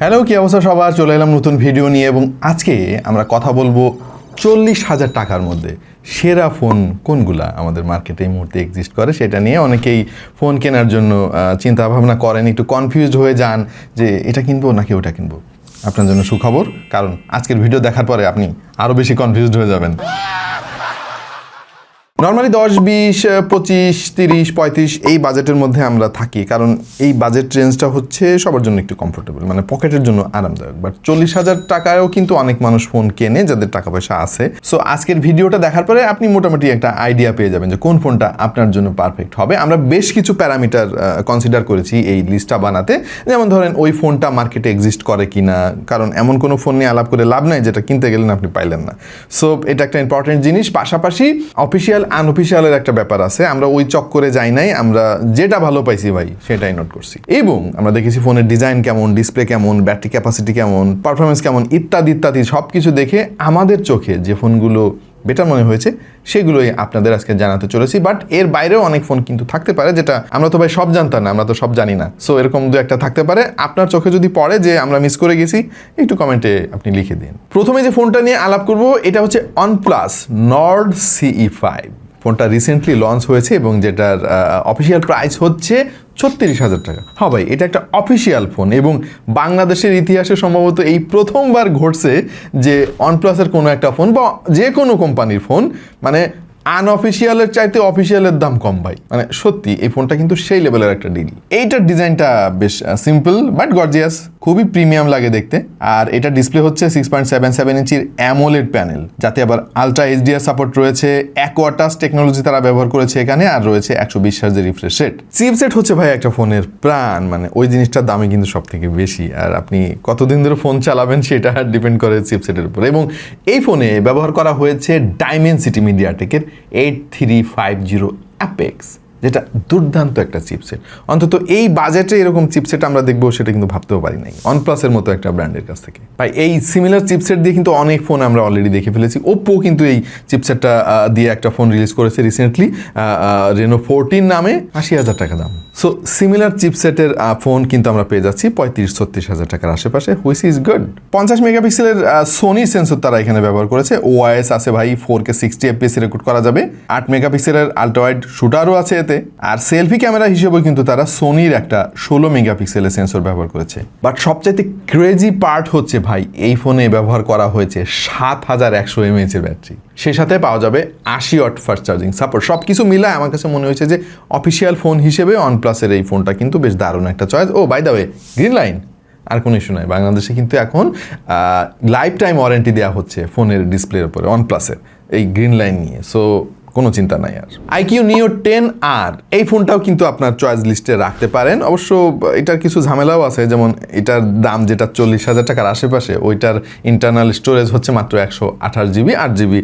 Hello, কি অবস্থা সবার? চলে এলাম নতুন ভিডিও নিয়ে এবং আজকে আমরা কথা বলব চল্লিশ হাজার টাকার মধ্যে সেরা ফোন কোনগুলা আমাদের মার্কেটে এই মুহূর্তে এক্সিস্ট করে সেটা নিয়ে অনেকেই ফোন কেনার জন্য চিন্তা ভাবনা করেন, একটু কনফিউজড হয়ে যান যে এটা কিনবো নাকি ওটা কিনবো। আপনার জন্য সুখবর, কারণ আজকের ভিডিও দেখার পরে আপনি আরও বেশি কনফিউজড হয়ে যাবেন। নর্মালি দশ, বিশ পঁচিশ, তিরিশ, পঁয়ত্রিশ এই বাজেটের মধ্যে আমরা থাকি। কারণ এই বাজেট রেঞ্জটা হচ্ছে সবার জন্য একটু কমফোর্টেবল মানে পকেটের জন্য আরামদায়ক। বাট চল্লিশ হাজার টাকায়ও কিন্তু অনেক মানুষ ফোন কেনে যাদের টাকা পয়সা আছে। সো আজকের ভিডিওটা দেখার পরে আপনি মোটামুটি একটা আইডিয়া পেয়ে যাবেন যে কোন ফোনটা আপনার জন্য পারফেক্ট হবে। আমরা বেশ কিছু প্যারামিটার কনসিডার করেছি এই লিস্টটা বানাতে। যেমন ধরেন ওই ফোনটা মার্কেটে এক্সিস্ট করে কি না কারণ এমন কোনো ফোন নিয়ে আলাপ করে লাভ নাই যেটা কিনতে গেলেন আপনি পাইলেন না। সো এটা একটা ইম্পর্টেন্ট জিনিস। পাশাপাশি অফিসিয়াল আনঅফিসিয়ালের একটা ব্যাপার আছে। আমরা ওই চক্করে যাই নাই, আমরা যেটা ভালো পাইছি ভাই, সেটাই নোট করছি। এবং আমরা দেখেছি ফোনের ডিজাইন কেমন ডিসপ্লে কেমন ব্যাটারি ক্যাপাসিটি কেমন পারফরমেন্স কেমন, ইত্যাদি ইত্যাদি সব কিছু দেখে আমাদের চোখে যে ফোনগুলো বেটার মনে হয়েছে, সেগুলোই আপনাদের আজকে জানাতে চলেছি। বাট এর বাইরেও অনেক ফোন কিন্তু থাকতে পারে যেটা আমরা তো ভাই সব জানতাম না, আমরা তো সব জানি না। সো এরকম দু একটা থাকতে পারে। আপনার চোখে যদি পড়ে যে আমরা মিস করে গেছি, একটু কমেন্টে আপনি লিখে দিন। প্রথমে যে ফোনটা নিয়ে আলাপ করব, এটা হচ্ছে OnePlus নর্ড সিই ফাইভ ফোনটা রিসেন্টলি লঞ্চ হয়েছে এবং যেটার অফিসিয়াল প্রাইস হচ্ছে ছত্রিশ হাজার টাকা। হ্যাঁ ভাই, এটা একটা অফিসিয়াল ফোন এবং বাংলাদেশের ইতিহাসে সম্ভবত এই প্রথমবার ঘটছে যে অনপ্লাসের কোনো একটা ফোন বা যে কোনো কোম্পানির ফোন মানে আনঅফিসিয়ালের চাইতে অফিসিয়ালের দাম কম ভাই। মানে সত্যি, এই ফোনটা কিন্তু সেই লেভেলের একটা ডিল এইটার ডিজাইনটা বেশ সিম্পল বাট গর্জিয়াস খুবই প্রিমিয়াম লাগে দেখতে। আর এটা ডিসপ্লে হচ্ছে সিক্স পয়েন্ট সেভেন সেভেন ইঞ্চির অ্যামোলেড প্যানেল যাতে আবার আলট্রা এইচডিআর সাপোর্ট রয়েছে অ্যাকোয়াটাস টেকনোলজি তারা ব্যবহার করেছে এখানে, আর রয়েছে একশো বিশ হাজার রিফ্রেশ রেট চিপসেট হচ্ছে ভাই একটা ফোনের প্রাণ মানে ওই জিনিসটার দামই কিন্তু সব থেকে বেশি। আর আপনি কতদিন ধরে ফোন চালাবেন সেটা ডিপেন্ড করে চিপসেটের উপর। এবং এই ফোনে ব্যবহার করা হয়েছে Dimensity মিডিয়াটেকের eight three five zero apex যেটা দুর্দান্ত একটা চিপসেট অন্তত এই বাজেটে এরকম চিপসেট আমরা দেখব, সেটা কিন্তু ভাবতেও পারি নাই। ওয়ানপ্লাসের মতো একটা ব্র্যান্ডের কাছ থেকে। ভাই, এই সিমিলার চিপসেট দিয়ে কিন্তু অনেক ফোন আমরা অলরেডি দেখে ফেলেছি। ওপ্পো কিন্তু এই চিপসেটটা দিয়ে একটা ফোন রিলিজ করেছে রিসেন্টলি রেনো ফোরটিন নামে আশি হাজার টাকা দাম। সো সিমিলার চিপসেটের ফোন কিন্তু আমরা পেয়ে যাচ্ছি পঁয়ত্রিশ, ছত্রিশ হাজার টাকার আশেপাশে হুইচ ইজ গুড পঞ্চাশ মেগাপিক্সেলের সোনি সেন্সর তারা এখানে ব্যবহার করেছে। ওআইএস আছে ভাই four K sixty FPS record করা যাবে। আট মেগাপিক্সেলের আল্ট্রাওয়াইড শুটারও আছে এতে। আর সেলফি ক্যামেরা হিসেবে কিন্তু তারা সোনির একটা ষোলো মেগাপিক্সেলের সেন্সর ব্যবহার করেছে। বাট সবচাইতে ক্রেজি পার্ট হচ্ছে ভাই, এই ফোনে ব্যবহার করা হয়েছে সাত হাজার একশো এমএইচ এর ব্যাটারি সে সাথে পাওয়া যাবে আশি অট ফাস্ট চার্জিং সাপোর্ট সব কিছু মিলায় আমার কাছে মনে হয়েছে যে অফিসিয়াল ফোন হিসেবে OnePlus-এর এই ফোনটা কিন্তু বেশ দারুণ একটা choice O by the way green line আর কোনো ইস্যু নয় বাংলাদেশে কিন্তু এখন লাইফ টাইম ওয়ারেন্টি দেওয়া হচ্ছে ফোনের ডিসপ্লের উপরে OnePlus-এর এই গ্রিন লাইন নিয়ে। সো কোনো চিন্তা নাই আর। আইকিউ নিও টেন আর এই ফোনটাও কিন্তু আপনার চয়েস লিস্টে রাখতে পারেন। অবশ্য এটার কিছু ঝামেলাও আছে, যেমন এটার দাম যেটা চল্লিশ হাজার টাকার আশেপাশে, ওইটার ইন্টারনাল স্টোরেজ হচ্ছে মাত্র একশো আঠাশ জিবি আট জিবি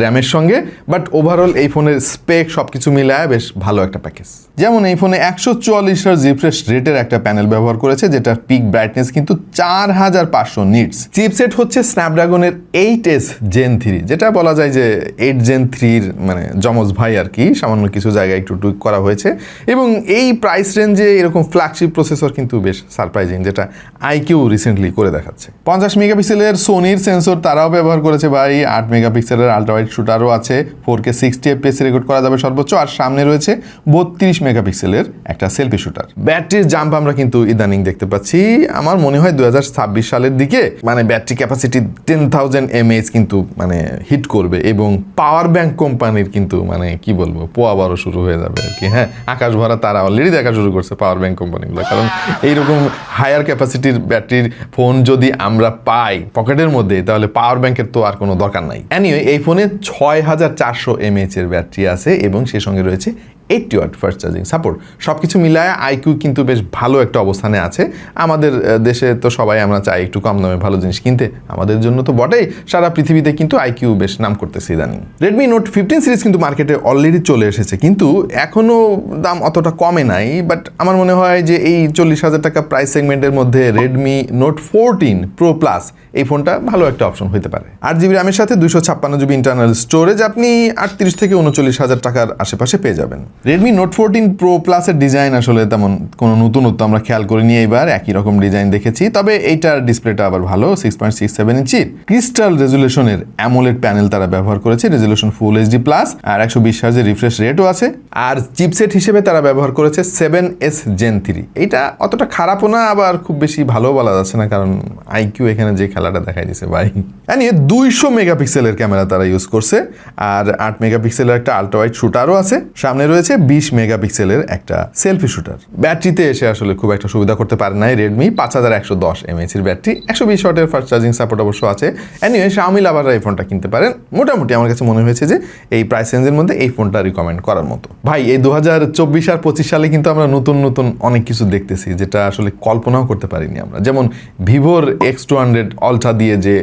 র্যামের সঙ্গে। বাট ওভারঅল এই ফোনের স্পেক সব কিছু মিলায় বেশ ভালো একটা প্যাকেজ যেমন এই ফোনে একশো চুয়াল্লিশ রিফ্রেশ রেটের একটা প্যানেল ব্যবহার করেছে, যেটার পিক ব্রাইটনেস কিন্তু চার হাজার পাঁচশো নিটস চিপসেট হচ্ছে স্ন্যাপড্রাগনের এইট এস জেন থ্রি যেটা বলা যায় যে এইট জেন থ্রির মানে যমজ ভাই আর কি, সামান্য কিছু জায়গায় একটু টুইক করা হয়েছে। এবং এই প্রাইস রেঞ্জে এরকম ফ্ল্যাগশিপ প্রসেসর কিন্তু বেশ সারপ্রাইজিং যেটা আইকিউ রিসেন্টলি করে দেখাচ্ছে। পঞ্চাশ মেগাপিক্সেলের সোনির সেন্সর তারাও ব্যবহার করেছে ভাই, আট মেগাপিক্সেলের আল্ট্রাওয়াইড শুটারও আছে four K sixty FPS record করা যাবে সর্বোচ্চ, আর সামনে রয়েছে বত্রিশ মেগাপিক্সেলের একটা সেলফি শুটার ব্যাটারির জাম্প আমরা কিন্তু ইদানিং দেখতে পাচ্ছি। আমার মনে হয় দুই হাজার ছাব্বিশ সালের দিকে মানে battery capacity ten thousand MH কিন্তু মানে হিট করবে এবং পাওয়ার ব্যাংক কোম্পানির কিন্তু মানে কি বলব, পোয়া বড় শুরু হয়ে যাবে আর কি। হ্যাঁ আকাশ ভরা তারা অলরেডি দেখা শুরু করছে পাওয়ার ব্যাংক কোম্পানিগুলো কারণ এইরকম হায়ার ক্যাপাসিটির ব্যাটারির ফোন যদি আমরা পাই পকেটের মধ্যে তাহলে পাওয়ার ব্যাংকের তো আর কোনো দরকার নাই। এনিওয়ে এই ফোনে ছয় হাজার চারশো এমএইচ এর ব্যাটারি আছে এবং সে সঙ্গে রয়েছে eighty watt first charging support সব কিছু মিলায় আইকিউ কিন্তু বেশ ভালো একটা অবস্থানে আছে। আমাদের দেশে তো সবাই আমরা চাই একটু কম দামে ভালো জিনিস কিনতে। আমাদের জন্য তো বটেই, সারা পৃথিবীতে কিন্তু আইকিউ বেশ নাম করতেছে ইদানিং। রেডমি নোট ফিফটিন সিরিজ কিন্তু কিন্তু মার্কেটে অলরেডি চলে এসেছে। কিন্তু এখনও দাম অতটা কমে নাই বাট আমার মনে হয় যে এই চল্লিশ হাজার টাকা প্রাইস সেগমেন্টের মধ্যে Redmi Note fourteen pro plus এই ফোনটা ভালো একটা অপশন হতে পারে। আট জিবি র্যামের সাথে দুশো ছাপ্পান্ন জিবি ইন্টারনাল স্টোরেজ আপনি আটত্রিশ থেকে উনচল্লিশ হাজার টাকার আশেপাশে পেয়ে যাবেন। রেডমি নোট ফোরটিন প্রো প্লাসের ডিজাইন আসলে তেমন কোনো নতুনত্ব আমরা খেয়াল করিনি এইবার, একই রকম ডিজাইন দেখেছি, তবে এইটার ডিসপ্লেটা আবার ভালো সিক্স পয়েন্ট সিক্স সেভেন ইঞ্চির ক্রিস্টাল রেজুলেশনের অ্যামোলেড প্যানেল তারা ব্যবহার করেছে রেজুলেশন ফুল এইচডি প্লাস আর একশো বিশ হার্জের রিফ্রেশ রেটও আছে। আর চিপসেট হিসেবে তারা ব্যবহার করেছে সেভেন এস জেন থ্রি এইটা অতটা খারাপও না, আবার খুব বেশি ভালো বলা যাচ্ছে না, কারণ আইকিউ এখানে যে খেলাটা দেখাই দিছে ভাই। নিয়ে দুইশো মেগাপিক্সেলের ক্যামেরা তারা ইউজ করছে, আর আট মেগাপিক্সেলের একটা আল্ট্রা ওয়াইড শুটারও আছে। সামনে রয়েছে বিশ মেগাপিক্সেলের একটা সেলফি শুটার ব্যাটারিতে এসে আসলে খুব একটা সুবিধা করতে পারে নাই রেডমি পাঁচ হাজার একশো দশ এমএইচের ব্যাটারি একশো বিশ ওয়াটের ফাস্ট চার্জিং সাপোর্ট অবশ্য আছে। অ্যানিওয়ে শাওমি লাভাররা এই ফোনটা কিনতে পারেন। মোটামুটি আমার কাছে মনে হয়েছে যে এই প্রাইস রেঞ্জের মধ্যে এই ফোনটা রিকমেন্ড করার মতো। ভাই, এই দু হাজার চব্বিশ আর পঁচিশ সালে কিন্তু আমরা নতুন নতুন অনেক কিছু দেখতেছি, যেটা আসলে কল্পনাও করতে পারিনি আমরা। যেমন ভিভোর এক্স টু হান্ড্রেড অল্ট্রা দিয়ে যে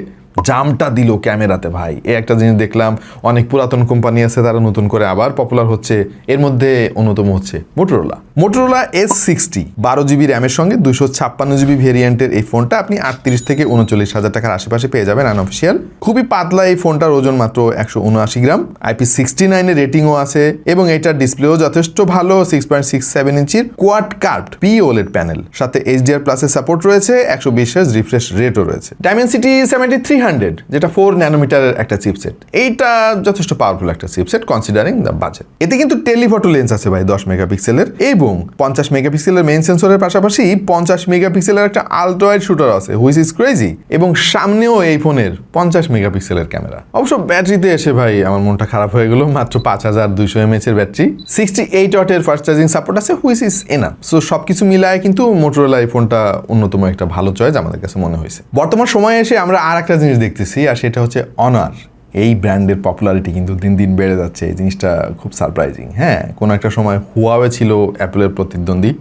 জামটা দিল ক্যামেরাতে, ভাই। এই একটা জিনিস দেখলাম, অনেক পুরাতন কোম্পানি আছে, তারা নতুন করে আবার পপুলার হচ্ছে। এর মধ্যে অন্যতম হচ্ছে মোটরোলা মোটরোলা এস সিক্সটি বারো জিবি র্যামের সঙ্গে দুশো ছাপ্পান্ন জিবি ভেরিয়েন্টের এই ফোনটা আপনি আটত্রিশ থেকে উনচল্লিশ হাজার টাকার আশেপাশে পেয়ে যাবেন আনঅফিসিয়াল খুবই পাতলা এই ফোনটার ওজন মাত্র একশো উনআশি গ্রাম আইপি সিক্সটি নাইনের রেটিংও আছে এবং এটার ডিসপ্লেও যথেষ্ট ভালো সিক্স পয়েন্ট সিক্স সেভেন ইঞ্চির quad curved P OLED panel সাথে এইচডিআর প্লাসের সাপোর্ট রয়েছে, একশো বিশ রিফ্রেশ রেটও রয়েছে। ডায়মেন্সিটি সেভেন্টি থ্রি হান্ড্রেড যেটা ফোর ন্যানোমিটারের একটা চিপসেট এইটা যথেষ্ট পাওয়ারফুল একটা চিপসেট কনসিডারিং দ্য বাজেট এতে কিন্তু টেলিফটো লেন্স আছে ভাই, দশ মেগাপিক্সেলের এবং পঞ্চাশ মেগাপিক্সেলের মেইন সেন্সরের পাশাপাশি পঞ্চাশ মেগাপিক্সেলের একটা আলট্রাওয়াইড শুটার আছে হুইচ ইজ ক্রেজি এবং সামনেও এই ফোনের পঞ্চাশ মেগাপিক্সেলের ক্যামেরা অবশ্য ব্যাটারিতে এসে ভাই আমার মনটা খারাপ হয়ে গেল, মাত্র পাঁচ হাজার দুইশো এমএচ এর ব্যাটারি সিক্সটি এইট ওয়াটের ফাস্ট চার্জিং সাপোর্ট আছে হুইচ ইজ এনা সো সবকিছু মিলায় কিন্তু মোটরোলা এই ফোনটা অন্যতম একটা ভালো চয়েস আমাদের কাছে মনে হয়েছে। বর্তমান সময়ে এসে আমরা আর একটা জিনিস দেখতেছি, আর সেটা হচ্ছে অনার এই ব্র্যান্ডের পপুলারিটি কিন্তু দিন দিন বেড়ে যাচ্ছে। এই জিনিসটা খুব সারপ্রাইজিং হ্যাঁ? কোনো একটা সময় হুয়াওয়ে ছিল অ্যাপেলের প্রতিদ্বন্দ্বী,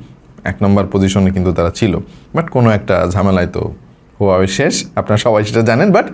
এক নম্বর পজিশনে কিন্তু তারা ছিল। বাট কোনো একটা ঝামেলায় তো হুয়াওয়ে শেষ, আপনারা সবাই সেটা জানেন বাট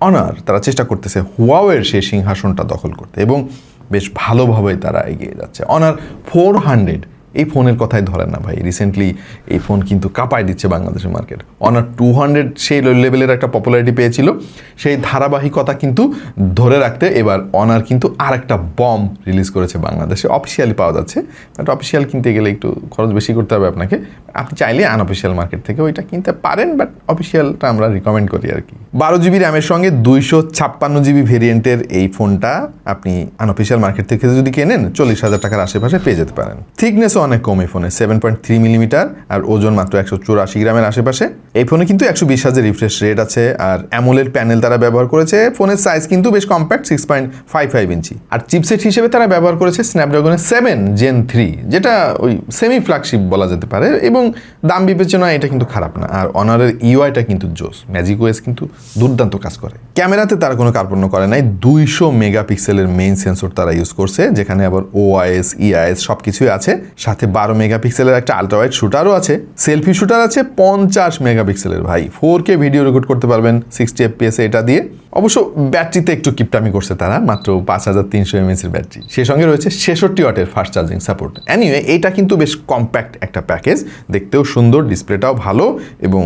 অনার তারা চেষ্টা করতেছে হুয়াওয়ের সেই সিংহাসনটা দখল করতে। এবং বেশ ভালোভাবেই তারা এগিয়ে যাচ্ছে। অনার ফোর হান্ড্রেড এই ফোনের কথাই ধরেন না ভাই। রিসেন্টলি এই ফোন কিন্তু কাঁপায় দিচ্ছে বাংলাদেশের মার্কেট অনার টু হান্ড্রেড সেই লেভেলের একটা পপুলারিটি পেয়েছিল। সেই ধারাবাহিকতা কিন্তু ধরে রাখতে এবার অনার কিন্তু আর একটা বম রিলিজ করেছে বাংলাদেশে। অফিসিয়ালি পাওয়া যাচ্ছে। বাট অফিসিয়াল কিনতে গেলে একটু খরচ বেশি করতে হবে আপনাকে। আপনি চাইলে আনঅফিসিয়াল মার্কেট থেকে ওইটা কিনতে পারেন বাট অফিসিয়ালটা আমরা রিকমেন্ড করি আর কি। বারো জিবি র্যামের সঙ্গে দুইশো ছাপ্পান্ন জিবি ভেরিয়েন্টের এই ফোনটা আপনি আনঅফিসিয়াল মার্কেট থেকে যদি কেনেন, চল্লিশ হাজার টাকার আশেপাশে পেয়ে যেতে পারেন। থিকনেসও অনেক কম এই ফোনে সেভেন পয়েন্ট থ্রি মিলিমিটার আর ওজন মাত্র একশো চুরাশি গ্রামের আশেপাশে। এই ফোনে কিন্তু একশো বিশ হাজার রিফ্রেশ রেট আছে আর অ্যামোলের প্যানেল তারা ব্যবহার করেছে। ফোনের সাইজ কিন্তু বেশ compact six point five five inch. আর চিপসেট হিসেবে তারা ব্যবহার করেছে স্ন্যাপড্রাগনের সেভেন জেন থ্রি যেটা ওই সেমি ফ্ল্যাগশিপ বলা যেতে পারে এবং দাম বিবেচনায় এটা কিন্তু খারাপ না। আর অনারের ইউআইটা কিন্তু জোস ম্যাজিক ওয়েস কিন্তু দুর্দান্ত কাজ করে। ক্যামেরাতে তারা কোনো কার্পণ্য করে নাই, দুইশো মেগাপিক্সেলের মেইন সেন্সর তারা ইউজ করছে, যেখানে আবার ওআইএস ইআইএস সব কিছুই আছে। সাথে বারো মেগাপিক্সেলের একটা আলট্রাওয়াইড শুটারও আছে। সেলফি শুটার আছে, পঞ্চাশ মেগাপিক্সেলের ভাই। ফোর কে ভিডিও রেকর্ড করতে পারবেন সিক্সটি এফপিএস এটা দিয়ে। অবশ্য ব্যাটারিতে একটু কিপটামি করছে তারা, মাত্র পাঁচ হাজার তিনশো এমএসের ব্যাটারি সেই সঙ্গে রয়েছে ছেষট্টি ওয়াটের ফাস্ট চার্জিং সাপোর্ট অ্যানিওয়ে এটা কিন্তু বেশ কম্প্যাক্ট একটা প্যাকেজ দেখতেও সুন্দর ডিসপ্লেটাও ভালো এবং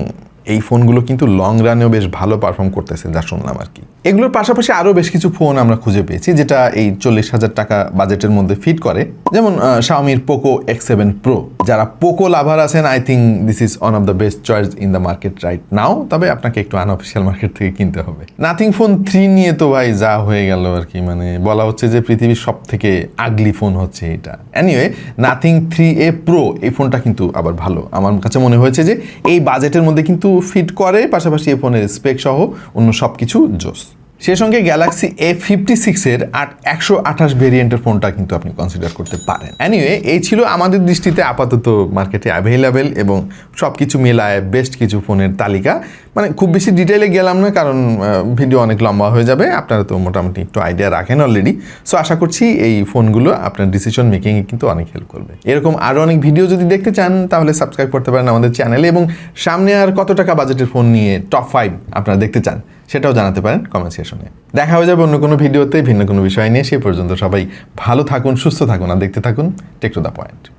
এই ফোনগুলো কিন্তু লং রানেও বেশ ভালো পারফর্ম করতেছে, যা শুনলাম আর কি। এগুলোর পাশাপাশি আরও বেশ কিছু ফোন আমরা খুঁজে পেয়েছি, যেটা এই চল্লিশ হাজার টাকা বাজেটের মধ্যে ফিট করে। যেমন শাওমির পোকো এক্স সেভেন প্রো যারা পোকো লাভার আছেন I think this is one of the best choice in the market right now তবে আপনাকে একটু আনঅফিসিয়াল মার্কেট থেকে কিনতে হবে। নাথিং ফোন থ্রি নিয়ে তো ভাই যা হয়ে গেল আর কি মানে বলা হচ্ছে যে পৃথিবীর সব থেকে আগলি ফোন হচ্ছে এটা। Anyway Nothing three A pro এই ফোনটা কিন্তু আবার ভালো। আমার কাছে মনে হয়েছে যে এই বাজেটের মধ্যে কিন্তু ফিট করে পাশাপাশি এই ফোনের স্পেক সহ অন্য সব কিছু জোস। সেই সঙ্গে গ্যালাক্সি এ ফিফটি সিক্সের আট একশো আঠাশ ভেরিয়েন্টের ফোনটা কিন্তু আপনি কনসিডার করতে পারেন। অ্যানিওয়ে এই ছিল আমাদের দৃষ্টিতে আপাতত মার্কেটে অ্যাভেলেবেল এবং সব কিছু মেলায় বেস্ট কিছু ফোনের তালিকা। মানে খুব বেশি ডিটেলে গেলাম না, কারণ ভিডিও অনেক লম্বা হয়ে যাবে। আপনারা তো মোটামুটি একটু আইডিয়া রাখেন অলরেডি সো আশা করছি এই ফোনগুলো আপনার ডিসিশন মেকিংয়ে কিন্তু অনেক হেল্প করবে। এরকম আরও অনেক ভিডিও যদি দেখতে চান, তাহলে সাবস্ক্রাইব করতে পারেন আমাদের চ্যানেলে এবং সামনে আর কত টাকা বাজেটের ফোন নিয়ে টপ ফাইভ আপনারা দেখতে চান সেটাও জানাতে পারেন কমেন্ট সেশনে দেখা হয়ে যাবে অন্য কোনো ভিডিওতে ভিন্ন কোনো বিষয় নিয়ে। সে পর্যন্ত সবাই ভালো থাকুন, সুস্থ থাকুন, আর দেখতে থাকুন টেক টু দ্য পয়েন্ট